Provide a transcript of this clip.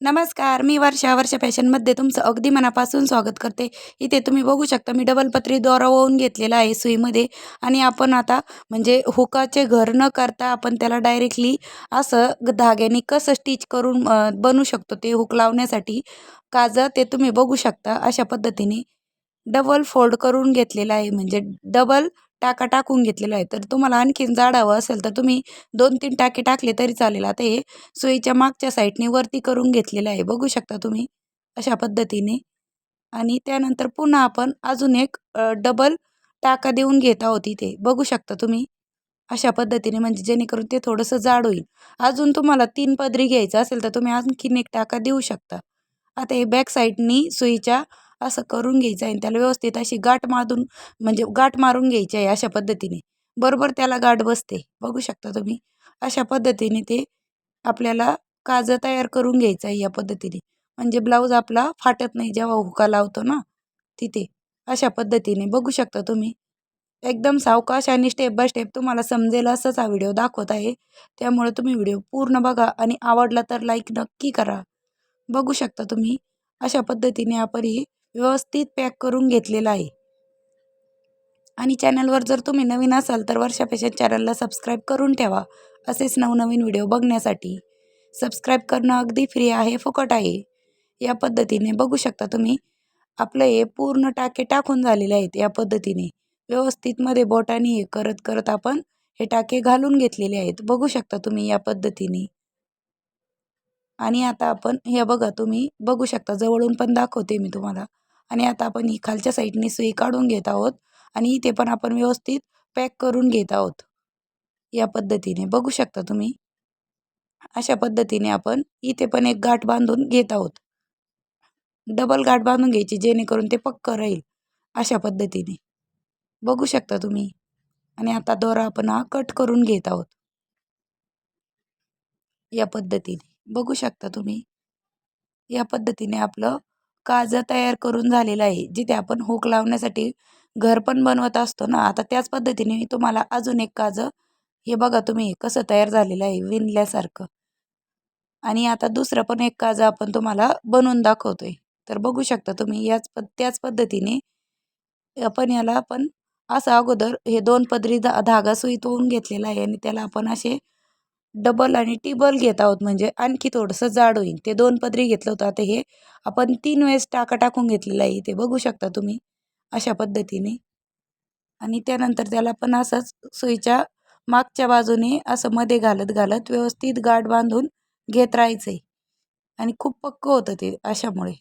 नमस्कार मी वर्षा. वर्षा फॅशनमध्ये तुमचं अगदी मनापासून स्वागत करते. इथे तुम्ही बघू शकता मी डबल पत्री दोरा ओवून घेतलेला आहे सुईमध्ये. आणि आपण आता म्हणजे हुकाचे घर न करता आपण त्याला डायरेक्टली असं धाग्याने कसं स्टिच करून बनू बनवू शकतो ते हुक लावण्यासाठी. काजं ते तुम्ही बघू शकता अशा पद्धतीने डबल फोल्ड करून घेतलेला आहे. म्हणजे डबल टाका टाकून घेतलेला आहे. तर तुम्हाला आणखीन जाड हवं असेल तर तुम्ही दोन तीन टाके टाकले तरी चालेल. आता हे सुईच्या मागच्या साईडने वरती करून घेतलेलं आहे. बघू शकता तुम्ही अशा पद्धतीने. आणि त्यानंतर पुन्हा आपण अजून एक डबल टाका देऊन घेत आहोत इथे. बघू शकता तुम्ही अशा पद्धतीने म्हणजे जेणेकरून ते थोडंसं जाड होईल. अजून तुम्हाला तीन पदरी घ्यायचं असेल तर तुम्ही आणखीन एक टाका देऊ शकता. आता हे बॅक साईडनी सुईच्या असं करून घ्यायचं आहे आणि त्याला व्यवस्थित अशी गाठ मारून म्हणजे गाठ मारून घ्यायची आहे अशा पद्धतीने. बरोबर त्याला गाठ बसते. बघू शकता तुम्ही. अशा पद्धतीने ते आपल्याला काजं तयार करून घ्यायचं आहे या पद्धतीने. म्हणजे ब्लाऊज आपला फाटत नाही जेव्हा हुका लावतो ना तिथे. अशा पद्धतीने. बघू शकता तुम्ही. एकदम सावकाश आणि स्टेप बाय स्टेप तुम्हाला समजेल असंच हा व्हिडिओ दाखवत आहे. त्यामुळे तुम्ही व्हिडिओ पूर्ण बघा आणि आवडला तर लाईक नक्की करा. बघू शकता तुम्ही. अशा पद्धतीने आपण ही व्यवस्थित पॅक करून घेतलेला आहे. आणि चॅनलवर जर तुम्ही नवीन असाल तर वर्षा फॅशन चॅनलला सबस्क्राईब करून ठेवा असेच नवनवीन व्हिडिओ बघण्यासाठी. सबस्क्राईब करणं अगदी फ्री आहे फुकट आहे. या पद्धतीने बघू शकता तुम्ही आपलं हे पूर्ण टाके टाकून झालेले आहेत या पद्धतीने. व्यवस्थितमध्ये बोटाने हे करत करत आपण हे टाके घालून घेतलेले आहेत. बघू शकता तुम्ही या पद्धतीने. आणि आता आपण हे बघा तुम्ही बघू शकता जवळून पण दाखवते मी तुम्हाला. आणि आता आपण ही खालच्या साईडने सुई काढून घेत आहोत आणि इथे पण आपण व्यवस्थित पॅक करून घेत आहोत. या पद्धतीने. बघू शकता तुम्ही? अशा पद्धतीने आपण इथे पण एक गाठ बांधून घेत आहोत. डबल गाठ बांधून घ्यायची जेणेकरून ते पक्क राहील. अशा पद्धतीने. बघू शकता तुम्ही? आणि आता दोरा आपण हा कट करून घेत आहोत. या पद्धतीने. बघू शकता तुम्ही? या पद्धतीने आपलं काजं तयार करून झालेलं आहे जिथे आपण हुक लावण्यासाठी घर पण बनवत असतो ना. आता त्याच पद्धतीने मी तुम्हाला अजून एक काजं हे बघा तुम्ही कसं तयार झालेलं आहे विणल्यासारखं. आणि आता दुसरं पण एक काजं आपण तुम्हाला बनवून दाखवतोय. तर बघू शकता तुम्ही याच पद त्याच पद्धतीने आपण याला आपण असं अगोदर हे दोन पदरी धा धागा सुईत होऊन घेतलेला आहे आणि त्याला आपण असे डबल आणि टिबल घेत आहोत. म्हणजे आणखी थोडंसं जाड होईल. ते दोन पदरी घेतलं होतं. आता हे आपण तीन वेळेस टाका टाकून घेतलेलं आहे. ते बघू शकता तुम्ही अशा पद्धतीने. आणि त्यानंतर त्याला पण असंच सुईच्या मागच्या बाजूने असं मध्ये घालत घालत व्यवस्थित गाठ बांधून घेत राहायचं आहे आणि खूप पक्क होतं ते अशामुळे.